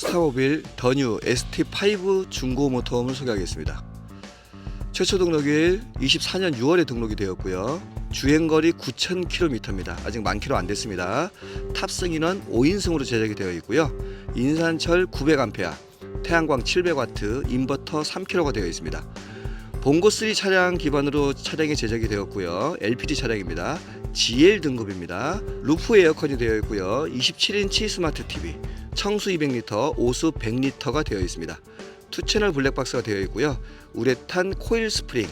스타모빌 더뉴 ST5 중고 모터홈을 소개하겠습니다. 최초 등록일 24년 6월에 등록이 되었고요. 주행거리 9,000km입니다. 아직 만 킬로 안 됐습니다. 탑승 인원 5인승으로 제작이 되어 있고요. 인산철 900A, 태양광 700W, 인버터 3kg가 되어 있습니다. 봉고3 차량 기반으로 차량이 제작이 되었고요. LPG 차량입니다. GL 등급입니다. 루프 에어컨이 되어 있고요. 27인치 스마트 TV, 청수 200리터, 오수 100리터가 되어 있습니다. 투 채널 블랙박스가 되어 있고요. 우레탄 코일 스프링,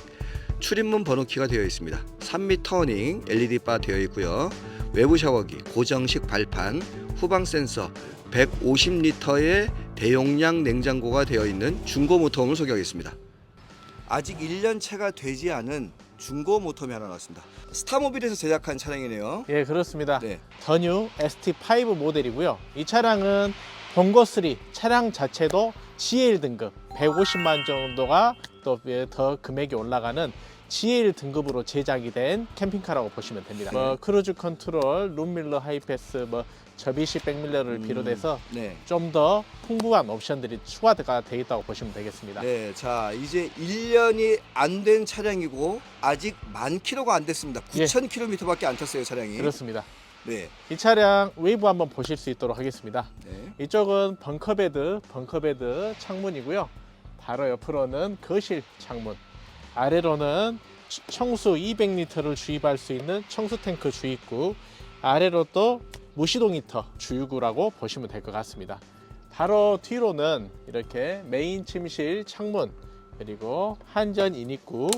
출입문 번호키가 되어 있습니다. 3미 터닝, LED 바 되어 있고요. 외부 샤워기, 고정식 발판, 후방 센서, 150리터의 대용량 냉장고가 되어 있는 중고 모터홈을 소개하겠습니다. 아직 1년 차가 되지 않은 중고 모터홈이 하나 나왔습니다. 스타모빌에서 제작한 차량이네요. 예, 그렇습니다. 네. 더뉴 ST5 모델이고요. 이 차량은 본거3 차량 자체도 GL 등급 150만 정도가 또 더 금액이 올라가는 GL 등급으로 제작이 된 캠핑카라고 보시면 됩니다. 뭐 크루즈 컨트롤, 룸밀러 하이패스, 뭐 접이식 백밀러를 음, 비롯해서 네. 좀 더 풍부한 옵션들이 추가가 되어 있다고 보시면 되겠습니다. 네, 자 이제 1년이 안 된 차량이고 아직 만 킬로가 안 됐습니다. 예. 9천 킬로미터밖에 안 탔어요 차량이. 그렇습니다. 네, 이 차량 외부 한번 보실 수 있도록 하겠습니다. 네. 이쪽은 벙커베드, 벙커베드 창문이고요. 바로 옆으로는 거실 창문. 아래로는 치- 청수 200리터를 주입할 수 있는 청수 탱크 주입구. 아래로 또 무시동 히터 주유구라고 보시면 될 것 같습니다. 바로 뒤로는 이렇게 메인 침실 창문 그리고 한전 인입구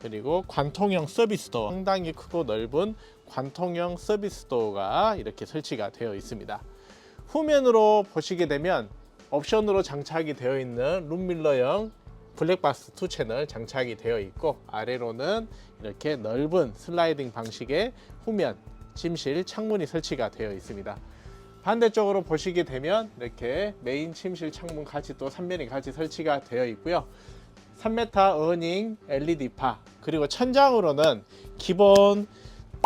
그리고 관통형 서비스 도어 상당히 크고 넓은 관통형 서비스 도어가 이렇게 설치가 되어 있습니다. 후면으로 보시게 되면 옵션으로 장착이 되어 있는 룸밀러형 블랙박스 2 채널 장착이 되어 있고 아래로는 이렇게 넓은 슬라이딩 방식의 후면 침실 창문이 설치가 되어 있습니다. 반대쪽으로 보시게 되면 이렇게 메인 침실 창문 같이 또 3면이 같이 설치가 되어 있고요. 3m 어닝 LED파 그리고 천장으로는 기본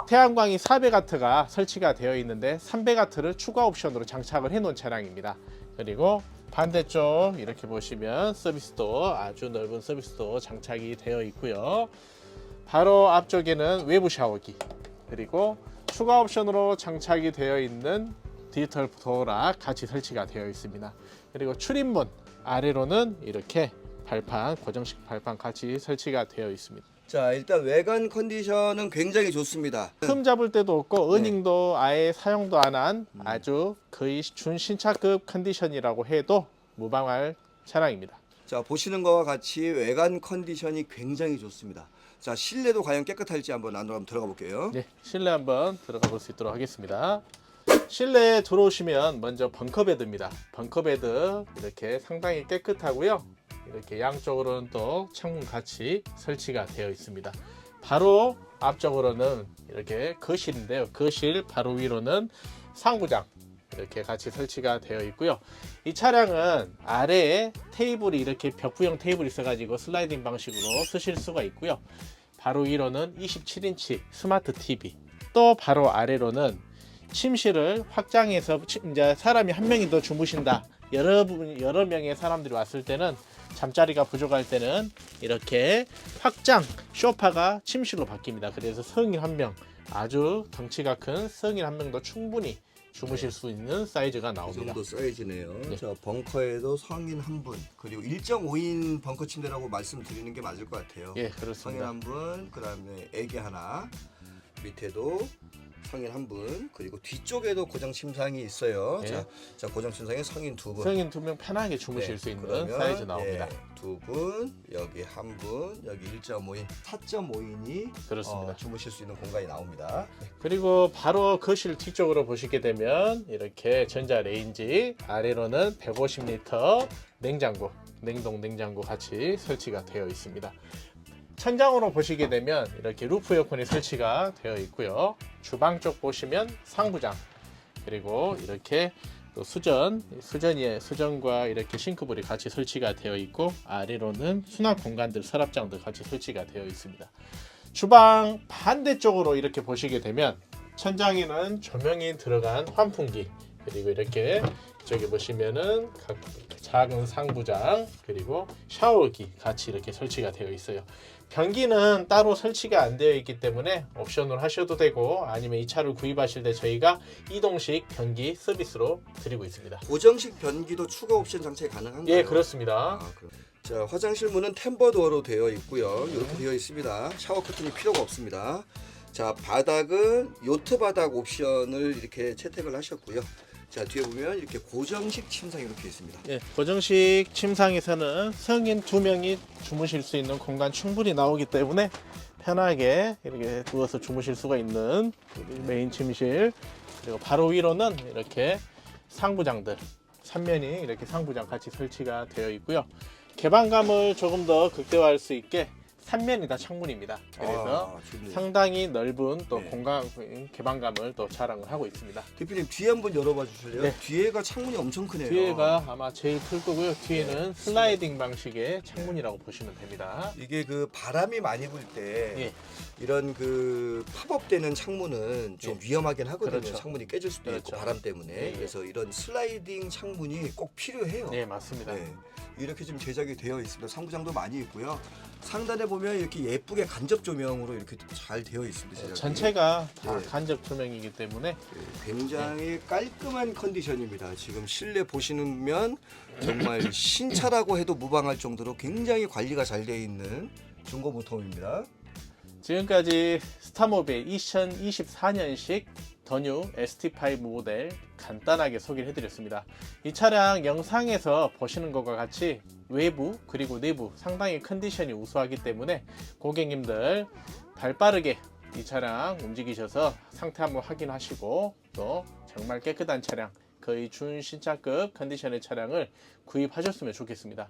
태양광이 400W가 설치가 되어 있는데 300W를 추가 옵션으로 장착을 해 놓은 차량입니다. 그리고 반대쪽 이렇게 보시면 서비스도 아주 넓은 서비스도 장착이 되어 있고요. 바로 앞쪽에는 외부 샤워기 그리고 추가 옵션으로 장착이 되어 있는 디지털 도어락 같이 설치가 되어 있습니다. 그리고 출입문 아래로는 이렇게 발판 고정식 발판 같이 설치가 되어 있습니다. 자 일단 외관 컨디션은 굉장히 좋습니다. 흠 잡을 때도 없고 네. 어닝도 아예 사용도 안 한 아주 거의 준신차급 컨디션이라고 해도 무방할 차량입니다. 자 보시는 것과 같이 외관 컨디션이 굉장히 좋습니다. 자 실내도 과연 깨끗할지 한번 안으로 한번 들어가 볼게요. 네, 실내 한번 들어가 볼 수 있도록 하겠습니다. 실내에 들어오시면 먼저 벙커베드입니다. 벙커베드 이렇게 상당히 깨끗하고요. 이렇게 양쪽으로는 또 창문 같이 설치가 되어 있습니다. 바로 앞쪽으로는 이렇게 거실인데요. 거실 바로 위로는 상부장 이렇게 같이 설치가 되어 있고요. 이 차량은 아래에 테이블이 이렇게 벽부형 테이블이 있어가지고 슬라이딩 방식으로 쓰실 수가 있고요. 바로 위로는 27인치 스마트 TV 또 바로 아래로는 침실을 확장해서 치- 이제 사람이 한 명이 더 주무신다 여러 분 여러 명의 사람들이 왔을 때는 잠자리가 부족할 때는 이렇게 확장 소파가 침실로 바뀝니다 그래서 성인 한 명 아주 덩치가 큰 성인 한 명도 충분히 주무실 수 있는 사이즈가 이 나옵니다 정도 사이즈네요. 네. 자 벙커에도 성인 한 분 그리고 1.5인 벙커 침대라고 말씀드리는 게 맞을 것 같아요. 예 성인 그렇습니다 한 분, 그다음에 애기 하나, 밑에도 성인 한 분, 그리고 뒤쪽에도 고정 침상이 있어요. 예. 자, 자 고정 침상에 성인 두 분. 성인 두 명 편하게 주무실 네, 수 있는 그러면, 사이즈 나옵니다 예, 두 분, 여기 한 분, 여기 1.5인, 4.5인이 그렇습니다. 어, 주무실 수 있는 공간이 나옵니다. 그리고 바로 거실 뒤쪽으로 보시게 되면 이렇게 전자 레인지 아래로는 150리터 냉장고 냉동 냉장고 같이 설치가 되어 있습니다. 천장으로 보시게 되면 이렇게 루프 에어컨이 설치가 되어 있고요. 주방 쪽 보시면 상부장 그리고 이렇게 또 수전 수전에 수전과 이렇게 싱크볼이 같이 설치가 되어 있고 아래로는 수납 공간들 서랍장도 같이 설치가 되어 있습니다. 주방 반대쪽으로 이렇게 보시게 되면 천장에는 조명이 들어간 환풍기 그리고 이렇게 저기 보시면은 각 작은 상부장 그리고 샤워기 같이 이렇게 설치가 되어 있어요. 변기는 따로 설치가 안 되어 있기 때문에 옵션으로 하셔도 되고 아니면 이 차를 구입하실 때 저희가 이동식 변기 서비스로 드리고 있습니다. 고정식 변기도 추가 옵션 장착이 가능한가요? 예, 그렇습니다. 아, 그럼. 자 화장실 문은 템버도어로 되어 있고요. 이렇게 되어 있습니다. 샤워 커튼이 필요가 없습니다. 자 바닥은 요트 바닥 옵션을 이렇게 채택을 하셨고요. 자 뒤에 보면 이렇게 고정식 침상이 이렇게 있습니다. 예, 고정식 침상에서는 성인 두 명이 주무실 수 있는 공간 충분히 나오기 때문에 편하게 이렇게 누워서 주무실 수가 있는 우리 메인 침실 그리고 바로 위로는 이렇게 상부장들 삼면이 이렇게 상부장 같이 설치가 되어 있고요. 개방감을 조금 더 극대화할 수 있게 삼면이 다 창문입니다. 그래서 아, 좋네요. 상당히 넓은 또 네. 공간 개방감을 또 자랑을 하고 있습니다. 대표님 뒤에 한번 열어봐 주실래요? 네. 뒤에가 창문이 엄청 크네요. 뒤에가 아마 제일 클 거고요. 뒤에는 슬라이딩 방식의 창문이라고 보시면 됩니다. 이게 그 바람이 많이 불 때 예. 이런 그 팝업 되는 창문은 좀 위험하긴 하거든요. 그렇죠. 창문이 깨질 수도 있고 그렇죠. 바람 때문에 예, 예. 그래서 이런 슬라이딩 창문이 꼭 필요해요. 네, 맞습니다. 네. 이렇게 지금 제작이 되어 있습니다. 상부장도 많이 있고요. 상단에 보면 이렇게 예쁘게 간접 조명으로 이렇게 잘 되어 있습니다. 제작이. 전체가 다 예. 간접 조명이기 때문에 네, 굉장히 깔끔한 컨디션입니다. 지금 실내 보시면 정말 신차라고 해도 무방할 정도로 굉장히 관리가 잘 되어 있는 중고 모터입니다. 지금까지 스타모빌 2024년식 더뉴 ST5 모델 간단하게 소개를 해드렸습니다. 이 차량 영상에서 보시는 것과 같이 외부 그리고 내부 상당히 컨디션이 우수하기 때문에 고객님들 발 빠르게 이 차량 움직이셔서 상태 한번 확인하시고 또 정말 깨끗한 차량 거의 준신차급 컨디션의 차량을 구입하셨으면 좋겠습니다.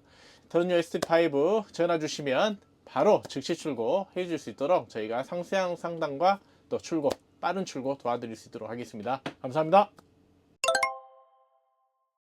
더뉴 ST5 전화 주시면 바로 즉시 출고 해줄 수 있도록 저희가 상세한 상담과 또 출고 빠른 출고 도와드릴 수 있도록 하겠습니다. 감사합니다.